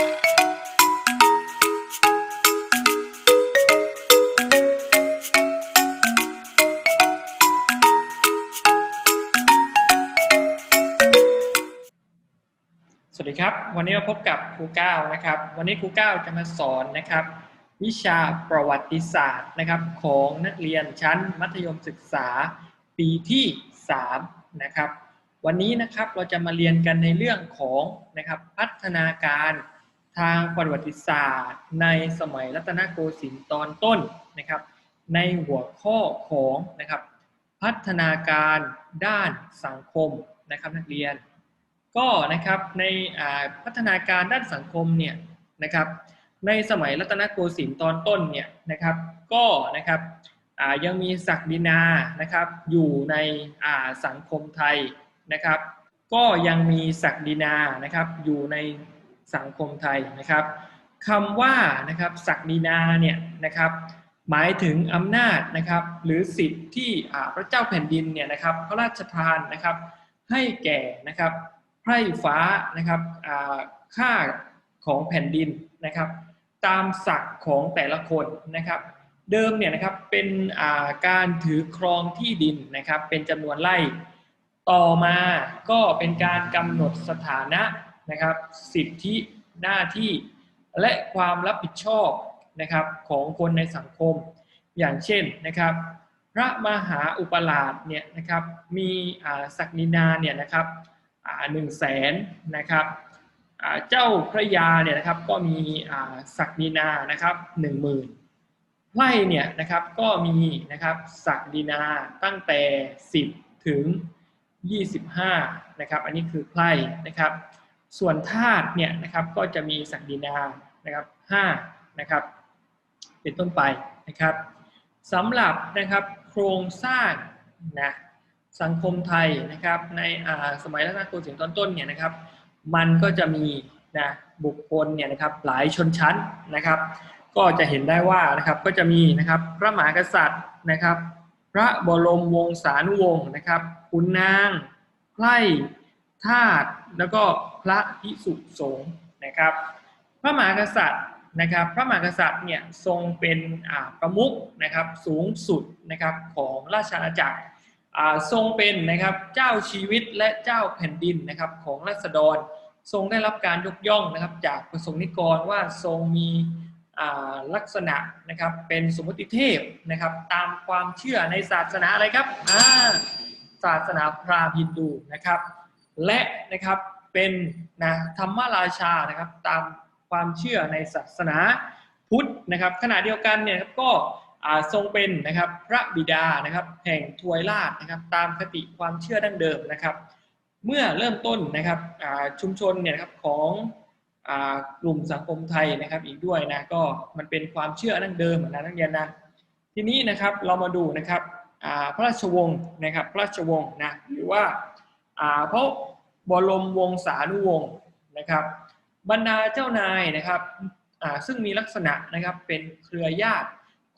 สวัสดีครับ วันนี้มาพบกับครูเก้านะครับ วันนี้ครูเก้าจะมาสอนนะครับ วิชาประวัติศาสตร์นะครับ ของนักเรียนชั้นมัธยมศึกษาปีที่3นะครับ วันนี้นะครับเราจะมาเรียนกันในเรื่องของนะครับพัฒนาการ ทางประวัติศาสตร์ ในสมัยรัตนโกสินทร์ตอนต้นนะครับ ในหัวข้อของนะครับพัฒนาการด้านสังคมนะครับนักเรียน ก็นะครับในพัฒนาการด้านสังคมเนี่ยนะครับในสมัยรัตนโกสินทร์ตอนต้นเนี่ยนะครับก็นะครับยังมีศักดินานะครับอยู่ในสังคมไทยนะครับ ก็ยังมีศักดินานะครับอยู่ใน สังคมไทยนะครับคำว่านะครับศักดินาเนี่ยนะครับหมายถึงอำนาจนะครับหรือสิทธิ์ที่พระเจ้าแผ่นดินเนี่ยนะครับพระราชทานนะครับให้แก่นะครับไพร่ฟ้านะครับค่าของแผ่นดินนะครับ ตามศักดิ์ของแต่ละคนนะครับ เดิมเนี่ยนะครับเป็นการถือครองที่ดินนะครับเป็นจำนวนไร่ ต่อมาก็เป็นการกำหนดสถานะ นะครับ สิทธิหน้าที่และความรับผิดชอบนะครับของคนในสังคม อย่างเช่นนะครับ พระมหาอุปราชเนี่ยนะครับมีศักดินาเนี่ยนะครับหนึ่งแสนนะครับเจ้าพระยาเนี่ยนะครับก็มีศักดินานะครับหนึ่งหมื่นไพร่เนี่ยนะครับก็มีนะครับศักดินาตั้งแต่ 10 ถึง 25นะครับอันนี้คือไพร่นะครับ ส่วนทาสเนี่ยนะครับก็จะมีศักดินานะครับ5นะครับเป็นต้นไปนะครับสำหรับนะครับโครงสร้างนะสังคมไทยนะครับในสมัยรัตนโกสินทร์ตอนต้นเนี่ยนะครับมันก็จะมีนะบุคคลเนี่ยนะครับหลายชนชั้นนะครับ ก็จะเห็นได้ว่านะครับก็จะมีนะครับพระมหากษัตริย์นะครับ พระบรมวงศานุวงศ์นะครับขุนนางไพร่ ทาสแล้วก็พระพิสุสงฆ์นะครับ พระมหากษัตริย์นะครับ พระมหากษัตริย์เนี่ยทรงเป็นประมุขนะครับสูงสุดนะครับของราชอาณาจักรทรงเป็นนะครับเจ้าชีวิตและเจ้าแผ่นดินนะครับของรัษฎรทรงได้รับการยกย่องนะครับจากประสงค์นิกรว่าทรงมีลักษณะนะครับเป็นสมมติเทพนะครับตามความเชื่อในศาสนาอะไรครับศาสนาพราหมณ์ฮินดูนะครับ และนะครับเป็นนะธรรมราชานะครับตามความเชื่อในศาสนาพุทธนะครับขณะเดียวกันเนี่ยก็ทรงเป็นนะครับพระบิดานะครับแห่งทวยราชนะครับตามคติความเชื่อดั้งเดิมนะครับ เมื่อเริ่มต้นนะครับชุมชนเนี่ยครับของกลุ่มสังคมไทยนะครับอีกด้วยนะก็มันเป็นความเชื่อดั้งเดิมนะนักเรียนนะทีนี้นะครับเรามาดูนะครับพระราชวงศ์นะครับพระราชวงศ์นะหรือว่าพระ บรมวงศานุวงศ์นะครับ บรรดาเจ้านายนะครับซึ่งมีลักษณะนะครับเป็นเครือญาติ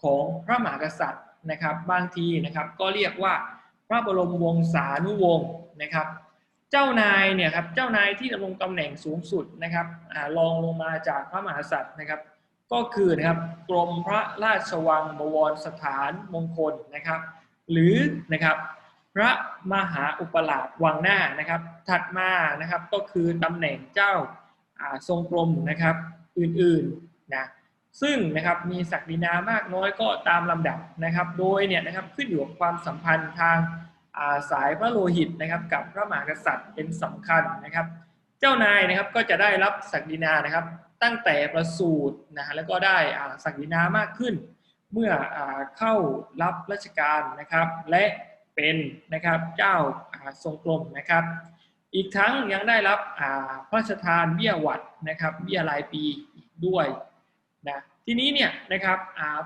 ของพระมหากษัตริย์นะครับ บางทีนะครับก็เรียกว่าพระบรมวงศานุวงศ์นะครับ เจ้านายเนี่ยครับเจ้านายที่ดำรงตำแหน่งสูงสุดนะครับรองลงมาจากพระมหากษัตริย์นะครับ ก็คือนะครับกรมพระราชวังบวรสถานมงคลนะครับ หรือนะครับ พระมหาอุปราชวังหน้านะครับ ถัดมานะครับก็คือตำแหน่งเจ้าทรงกรมนะครับอื่นๆนะซึ่งนะครับมีศักดินามากน้อยก็ตามลำดับนะครับ โดยเนี่ยนะครับขึ้นอยู่กับความสัมพันธ์ทางสายพระโลหิตนะครับกับพระมหากษัตริย์เป็นสำคัญนะครับ เจ้านายนะครับก็จะได้รับศักดินานะครับ ตั้งแต่ประสูตินะแล้วก็ได้ศักดินามากขึ้น เมื่อเข้ารับราชการนะครับ และ เป็นนะครับเจ้าทรงกรมนะครับ อีกทั้งยังได้รับพระราชทานเบี้ยหวัดนะครับเบี้ยรายปีด้วยนะทีนี้เนี่ยนะครับ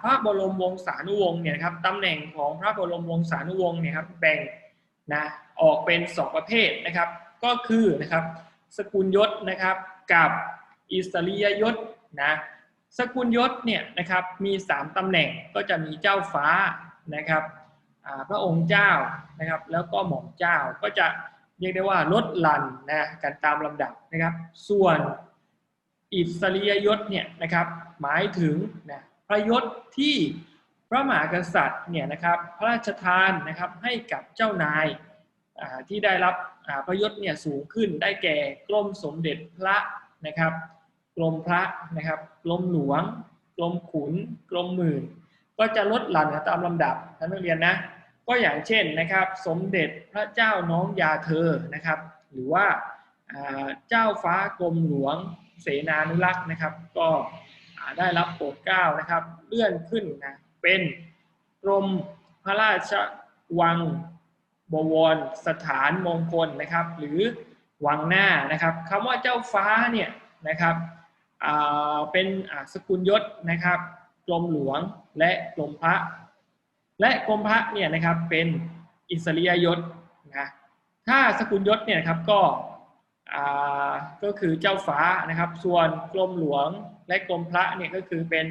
พระบรมวงศานุวงศ์เนี่ยครับตำแหน่งของพระบรมวงศานุวงศ์เนี่ยครับแบ่งนะออกเป็นสองประเภทนะครับ ก็คือนะครับสกุลยศนะครับกับอิสริยยศนะสกุลยศเนี่ยนะครับมี 3ตำแหน่งก็จะมีเจ้าฟ้านะครับ พระองค์เจ้านะครับ แล้วก็หม่อมเจ้าก็จะเรียกได้ว่าลดหลั่นนะกันตามลำดับนะครับ ส่วนอิสริยยศเนี่ยนะครับหมายถึงนะพระยศที่พระมหากษัตริย์เนี่ยนะครับพระราชทานนะครับให้กับเจ้านายที่ได้รับพระยศเนี่ยสูงขึ้นได้แก่กรมสมเด็จพระนะครับกรมพระนะครับกรมหลวงกรมขุนกรมหมื่น ก็จะลดหลั่นตามลำดับท่านนักเรียนนะ ก็อย่างเช่นนะครับสมเด็จพระเจ้าน้องยาเธอนะครับ หรือว่าเจ้าฟ้ากรมหลวงเสนานุรักษ์นะครับ ก็ได้รับโปรดเกล้านะครับ เลื่อนขึ้นนะเป็นกรมพระราชวังบวรสถานมงคลนะครับ หรือวังหน้านะครับคำว่าเจ้าฟ้าเนี่ยนะครับเป็นสกุลยศนะครับกรมหลวงและกรมพระ และกรมพระเนี่ยนะครับเป็นอิสริยยศนะถ้าสกุลยศเนี่ยครับก็ก็คือเจ้าฟ้านะครับ ส่วนกรมหลวงและกรมพระเนี่ยก็คือเป็น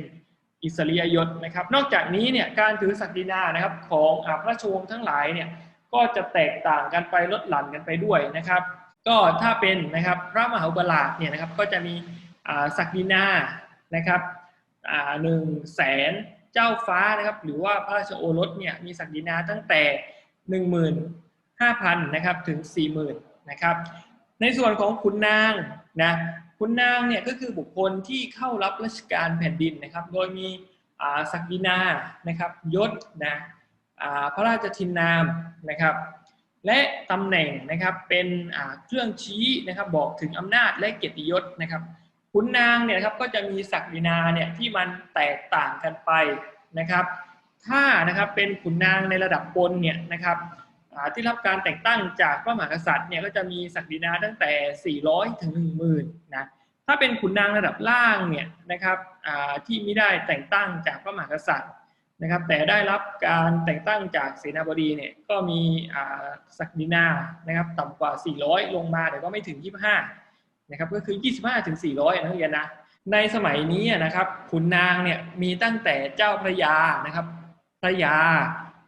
อิสริยยศนะครับ นอกจากนี้เนี่ยการถือศักดินานะครับของอพระราชวงศ์ทั้งหลายเนี่ยก็จะแตกต่างกันไปลดหลั่นกันไปด้วยนะครับ ก็ถ้าเป็นนะครับพระมหาอุปราชเนี่ยนะครับก็จะมีศักดินานะครับหนึ่งแสน เจ้าฟ้านะครับ หรือว่าพระราชโอรสเนี่ยมีศักดินาตั้งแต่ 15,000นะครับถึง 40,000นะครับในส่วนของขุนนางนะขุนนางเนี่ยก็คือบุคคลที่เข้ารับราชการแผ่นดินนะครับ โดยมีศักดินานะครับยศนะพระราชทินนามนะครับและตำแหน่งนะครับเป็นเครื่องชี้นะครับบอกถึงอำนาจและเกียรติยศนะครับ ขุนนางเนี่ยครับก็จะมีศักดินาเนี่ยที่มันแตกต่างกันไปนะครับ ถ้านะครับเป็นขุนนางในระดับบนเนี่ยนะครับที่รับการแต่งตั้งจากพระมหากษัตริย์เนี่ยก็จะมีศักดินาตั้งแต่ 400 ถึง 10,000นะถ้าเป็นขุนนางระดับล่างเนี่ยนะครับที่ไม่ได้แต่งตั้งจากพระมหากษัตริย์นะครับ แต่ได้รับการแต่งตั้งจากเสนาบดีเนี่ยก็มีศักดินานะครับต่ำกว่า 400 ลงมาแต่ก็ไม่ถึง 25 นะครับก็คือ 25ถึง400นักเรียนนะในสมัยนี้นะครับขุนนางเนี่ยมีตั้งแต่เจ้าพระยานะครับพระยา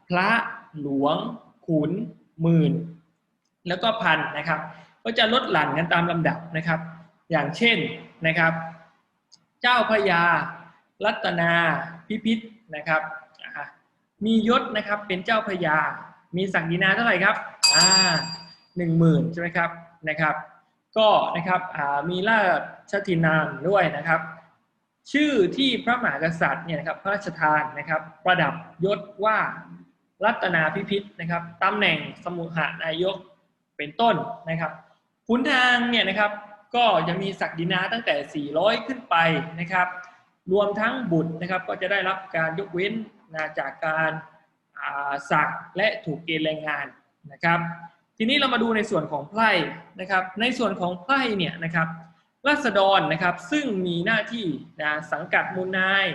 พระหลวง ขุนหมื่น แล้วก็พันนะครับ ก็จะลดหลั่นกันตามลำดับนะครับ อย่างเช่นนะครับ เจ้าพระยา รัตนาพิพิธนะครับมียศนะครับเป็นเจ้าพระยา มีศักดินาเท่าไหร่ครับอ่าหนึ่งหมื่นใช่ไหมครับนะครับ ก็นะครับมีราชทินามด้วยนะครับ ชื่อที่พระมหากษัตริย์เนี่ยนะครับพระราชทานนะครับ ประดับยศว่ารัตนาพิพิธนะครับตำแหน่งสมุหานายกเป็นต้นนะครับขุนทางเนี่ยนะครับก็จะมีศักดินาตั้งแต่ 400 ขึ้นไปนะครับ รวมทั้งบุตรนะครับก็จะได้รับการยกเว้นนะจากการอ่าสักและถูกเกณฑ์แรงงานนะครับ ทีนี้เรามาดูในส่วนของไพร่นะครับ ในส่วนของไพร่เนี่ยนะครับรัษฎรนะครับซึ่งมีหน้าที่นะสังกัดมูลนาย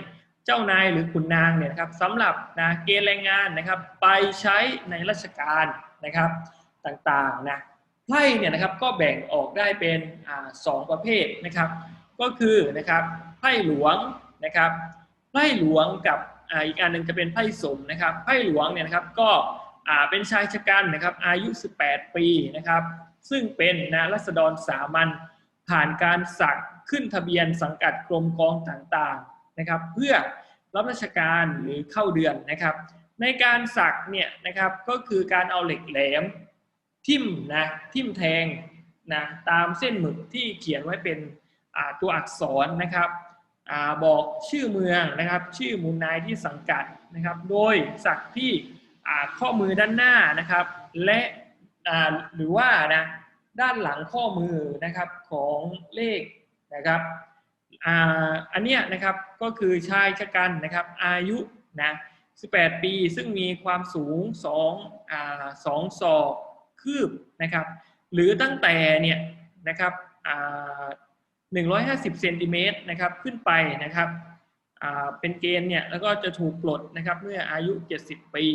เจ้านายหรือขุนนางเนี่ยนะครับสำหรับนะเกณฑ์แรงงานนะครับ ไปใช้ในราชการนะครับต่างๆนะไพร่เนี่ยนะครับก็แบ่งออกได้เป็นอสองประเภทนะครับ ก็คือนะครับไพ่หลวงนะครับไพ่หลวงกับออีกอันหนึ่งจะเป็นไพ่สมนะครับไพ่หลวงเนี่ยนะครับก็ เป็นชายชะกันนะครับอายุ 18 ปีนะครับ ซึ่งเป็นนะรัษฎรสามัญผ่านการสักขึ้นทะเบียนสังกัดกรมกองต่างๆนะครับ เพื่อรับราชการหรือเข้าเดือนนะครับ ในการสักเนี่ยนะครับก็คือการเอาเหล็กแหลม ทิ่มนะทิ่มแทงนะตามเส้นหมึกที่เขียนไว้เป็นตัวอักษรนะครับอบอกชื่อเมืองนะครับ ชื่อมูลนายที่สังกัดนะครับ โดยสักที่ ข้อมือด้านหน้านะครับ และหรือว่านะด้านหลังข้อมือนะครับของเลขนะครับอ,อันเนี้ยนะครับก็คือชายชะกันนะครับอายุนะ18 ปีซึ่งมีความสูง2อ่า2ศอกคืบนะครับหรือตั้งแต่เนี่ยนะครับอ่า150เซนติเมตรนะครับขึ้นไปนะครับเป็นเกณฑ์เนี่ยแล้วก็จะถูกปลดนะครับเมื่ออายุ 70 ปี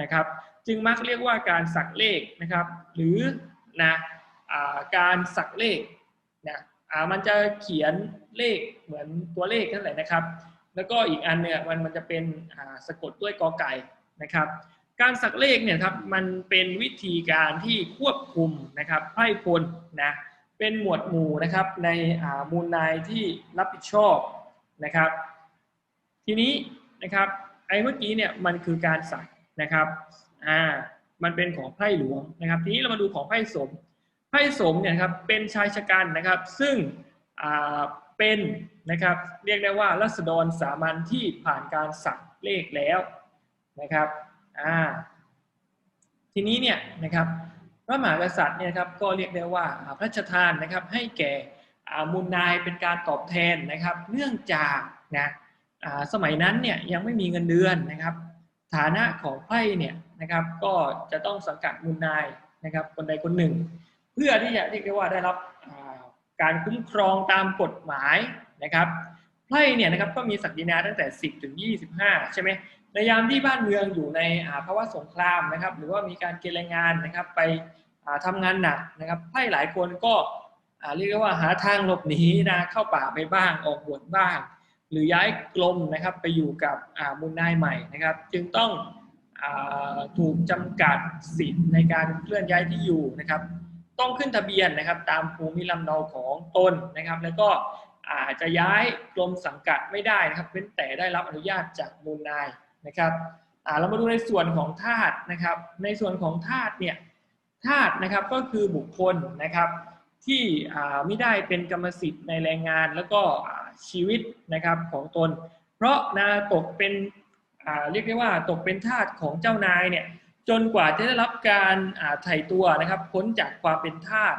นะครับ จึงมักเรียกว่าการสักเลขนะครับ หรือนะอการสักเลขนะอ่ามันจะเขียนเลขเหมือนตัวเลขนั่นแหละนะครับ แล้วก็อีกอันเนี่ยมันมันจะเป็นสะกดด้วยกอไก่นะครับ การสักเลขเนี่ยครับมันเป็นวิธีการที่ควบคุมนะครับไพร่พลนะเป็นหมวดหมู่นะครับในมูลนายที่รับผิดชอบนะครับ ทีนี้นะครับไอ้เมื่อกี้เนี่ยมันคือการสั่ง นะครับอ่ามันเป็นของไพร่หลวงนะครับ ทีนี้เรามาดูของไพร่สมไพร่สมเนี่ยครับเป็นชายชะกันนะครับ ซึ่งอ่าเป็นนะครับเรียกได้ว่ารัษฎรสามัญที่ผ่านการสักเลขแล้วนะครับอ่าทีนี้เนี่ยนะครับพระมหากษัตริย์เนี่ยครับก็เรียกได้ว่าพระราชทานนะครับให้แก่อ่ามูลนายเป็นการตอบแทนนะครับ เนื่องจากนะอ่าสมัยนั้นเนี่ยยังไม่มีเงินเดือนนะครับ ฐานะของไพร่เนี่ยนะครับก็จะต้องสังกัดมูลนายนะครับคนใดคนหนึ่ง เพื่อที่จะเรียกได้ว่าได้รับการคุ้มครองตามกฎหมายนะครับไพร่เนี่ยนะครับก็มีศักดินาตั้งแต่ 10 ถึง 25 ใช่ไหมในยามที่บ้านเมืองอยู่ในอ่าภาวะสงครามนะครับ หรือว่ามีการเกณฑ์แรงงานนะครับไปอ่าทำงานหนักนะครับไพร่หลายคนก็เรียกว่าหาทางหลบหนีนะเข้าป่าไปบ้างออกบวชบ้าง หรือย้ายกลมนะครับไปอยู่กับมูลนายใหม่นะครับ จึงต้องอถูกจำกัดสิทธิ์ในการเคลื่อนย้ายที่อยู่นะครับ ต้องขึ้นทะเบียนนะครับ ตามภูมิลำเนาของตนนะครับ แล้วก็อาจจะย้ายกรมสังกัดไม่ได้นะครับเว้นแต่ได้รับอนุญาตจากมูลนายนะครับเรามาดูในส่วนของทาสนะครับ ในส่วนของทาสเนี่ยทาสนะครับก็คือบุคคลนะครับที่ไม่ได้เป็นกรรมสิทธิ์ในแรงงาน แล้วก็ ชีวิตนะครับของตน เพราะนาตกเป็นเรียกได้ว่าตกเป็นทาสของเจ้านายเนี่ยจนกว่าจะได้รับการไถ่ตัวนะครับพ้นจากความเป็นทาส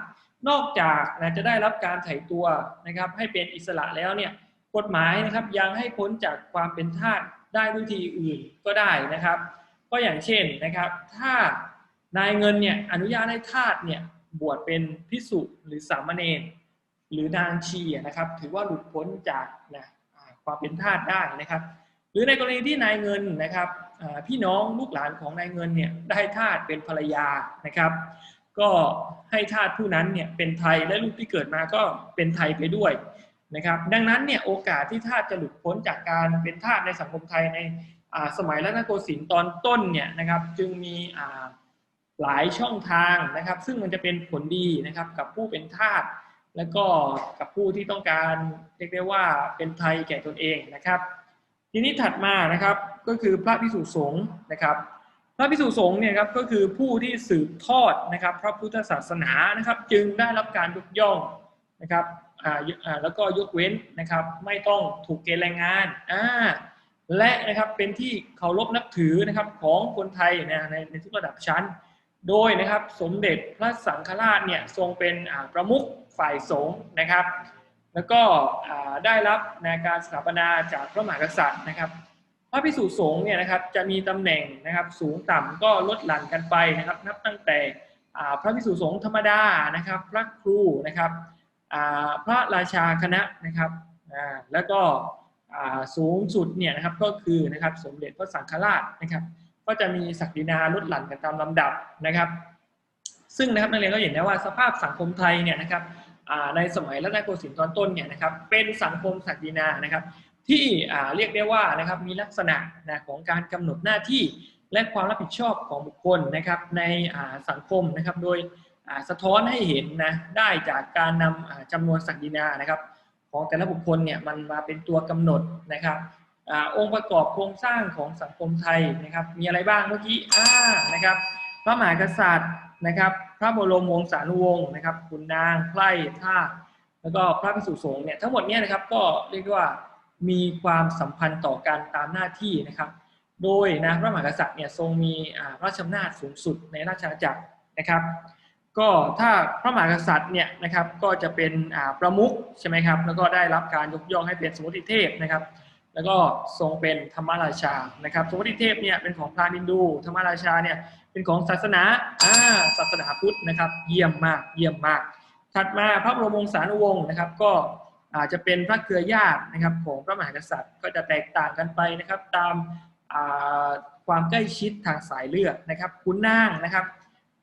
นอกจากนะจะได้รับการไถ่ตัวนะครับให้เป็นอิสระแล้วเนี่ยกฎหมายนะครับยังให้พ้นจากความเป็นทาสได้ด้วยวิธีอื่นก็ได้นะครับ ก็อย่างเช่นนะครับถ้านายเงินเนี่ยอนุญาตให้ทาสเนี่ยบวชเป็นพิสุหรือสามเณร หรือนางชีนะครับ ถือว่าหลุดพ้นจากนะความเป็นทาสได้นะครับ หรือในกรณีที่นายเงินนะครับพี่น้องลูกหลานของนายเงินเนี่ยได้ทาสเป็นภรรยานะครับ ก็ให้ทาสผู้นั้นเนี่ยเป็นไทยและลูกที่เกิดมาก็เป็นไทยไปด้วยนะครับ ดังนั้นเนี่ยโอกาสที่ทาสจะหลุดพ้นจากการเป็นทาสในสังคมไทยในสมัยรัตนโกสินทร์ตอนต้นเนี่ยนะครับจึงมีหลายช่องทางนะครับ ซึ่งมันจะเป็นผลดีนะครับกับผู้เป็นทาส แล้วก็กับผู้ที่ต้องการเรียกได้ว่าเป็นไทยแก่ตนเองนะครับ ทีนี้ถัดมานะครับก็คือพระพิสุสงฆ์นะครับ พระพิสุสงฆ์เนี่ยครับก็คือผู้ที่สืบทอดนะครับ พระพุทธศาสนานะครับ จึงได้รับการยกย่องนะครับอ่าอ่าแล้วก็ยกเว้นนะครับ ไม่ต้องถูกเกณฑ์แรงงานอ่าและนะครับเป็นที่เคารพนับถือนะครับของคนไทยนะในในทุกระดับชั้น โดยนะครับสมเด็จพระสังฆราชเนี่ยทรงเป็นประมุข ฝ่ายสงฆ์นะครับ แล้วก็ได้รับในการสถาปนาจากพระมหากษัตริย์นะครับ พระภิกษุสงฆ์เนี่ยนะครับจะมีตำแหน่งนะครับสูงต่ำก็ลดหลั่นกันไปนะครับ นับตั้งแต่พระภิกษุสงฆ์ธรรมดานะครับ พระครูนะครับพระราชาคณะนะครับแล้วก็สูงสุดเนี่ยนะครับก็คือนะครับสมเด็จพระสังฆราชนะครับ ก็จะมีศักดินาลดหลั่นกันตามลำดับนะครับ ซึ่งนะครับนักเรียนก็เห็นได้ว่าสภาพสังคมไทยเนี่ยนะครับ ในสมัยรัตนโกสินทร์ตอนต้นเนี่ยนะครับเป็นสังคมศักดินานะครับที่เรียกได้ว่านะครับมีลักษณะนะของการกำหนดหน้าที่และความรับผิดชอบของบุคคลนะครับในสังคมนะครับโดยสะท้อนให้เห็นนะได้จากการนำอ่าจำนวนศักดินานะครับ ของแต่ละบุคคลเนี่ยมันมาเป็นตัวกำหนดนะครับอองค์ประกอบโครงสร้างของสังคมไทยนะครับ มีอะไรบ้างเมื่อกี้อ่านะครับพระมหากษัตริย์นะครับ พระบรมวงศานุวงศ์นะครับขุนนางไพร่ทาแล้วก็พระภิกษุสงฆ์เนี่ยทั้งหมดเนี่ยนะครับก็เรียกว่ามีความสัมพันธ์ต่อกันตามหน้าที่นะครับ โดยนะพระมหากษัตริย์เนี่ยทรงมีอ่าราชอำนาจสูงสุดในราชอาณาจักรนะครับ ก็ถ้าพระมหากษัตริย์เนี่ยนะครับก็จะเป็นอ่าประมุขใช่ไหมครับแล้วก็ได้รับการยกย่องให้เป็นสมุติเทพนะครับ แล้วก็ทรงเป็นธรรมราชานะครับ สมุติเทพเนี่ยเป็นของพราหมณ์ฮินดู ธรรมราชาเนี่ย เป็นของศาสนาอ่าศาสนาพุทธนะครับ เยี่ยมมากเยี่ยมมาก ถัดมาพระบรมวงศานุวงศ์นะครับ ก็อาจจะเป็นพระเครือญาตินะครับของพระมหากษัตริย์ก็จะแตกต่างกันไปนะครับ ตามอ่าความใกล้ชิดทางสายเลือดนะครับ คุณนางนะครับ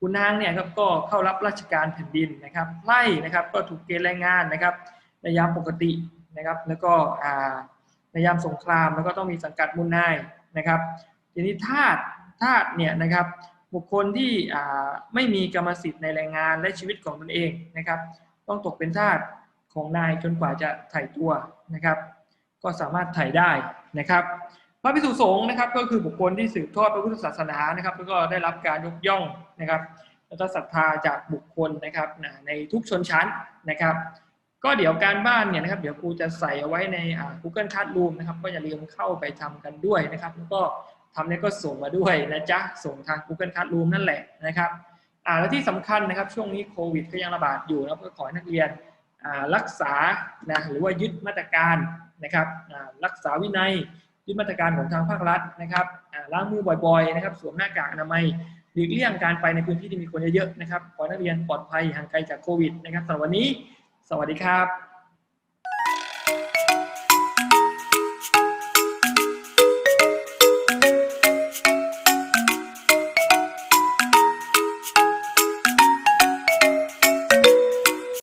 คุณนางเนี่ยครับก็เข้ารับราชการแผ่นดินนะครับไล่นะครับก็ถูกเกณฑ์แรงงานนะครับในยามปกตินะครับ แล้วก็อ่าในยามสงครามแล้วก็ต้องมีสังกัดมูลนายนะครับทีนี้ทาสทาสเนี่ยนะครับ บุคคลที่ไม่มีกรรมสิทธิ์ในแรงงานและชีวิตของตนเองนะครับ ต้องตกเป็นทาสของนายจนกว่าจะไถ่ตัวนะครับ ก็สามารถไถ่ได้นะครับพระภิกษุสงฆ์นะครับก็คือบุคคลที่สืบทอดพระพุทธศาสนานะครับแล้วก็ได้รับการยกย่องนะครับแล้วก็ศรัทธาจากบุคคลนะครับในทุกชนชั้นนะครับ ก็เดี๋ยวการบ้านเนี่ยนะครับ เดี๋ยวครูจะใส่เอาไว้ใน Google Classroom นะครับ ก็อย่าลืมเข้าไปทำกันด้วยนะครับ แล้วก็ ทำเนี่ยก็ส่งมาด้วยนะจ๊ะ ส่งทาง Google Classroom นั่นแหละนะครับอ่าแล้วที่สำคัญนะครับช่วงนี้โควิดก็ยังระบาดอยู่นะก็ขอให้นักเรียนอ่ารักษานะหรือว่ายึดมาตรการนะครับอ่ารักษาวินัยยึดมาตรการของทางภาครัฐนะครับอ่าล้างมือบ่อยๆนะครับสวมหน้ากากอนามัยหลีกเลี่ยงการไปในพื้นที่ที่มีคนเยอะๆนะครับขอให้นักเรียนปลอดภัยห่างไกลจากโควิดนะครับสำหรับวันนี้ สวัสดีครับ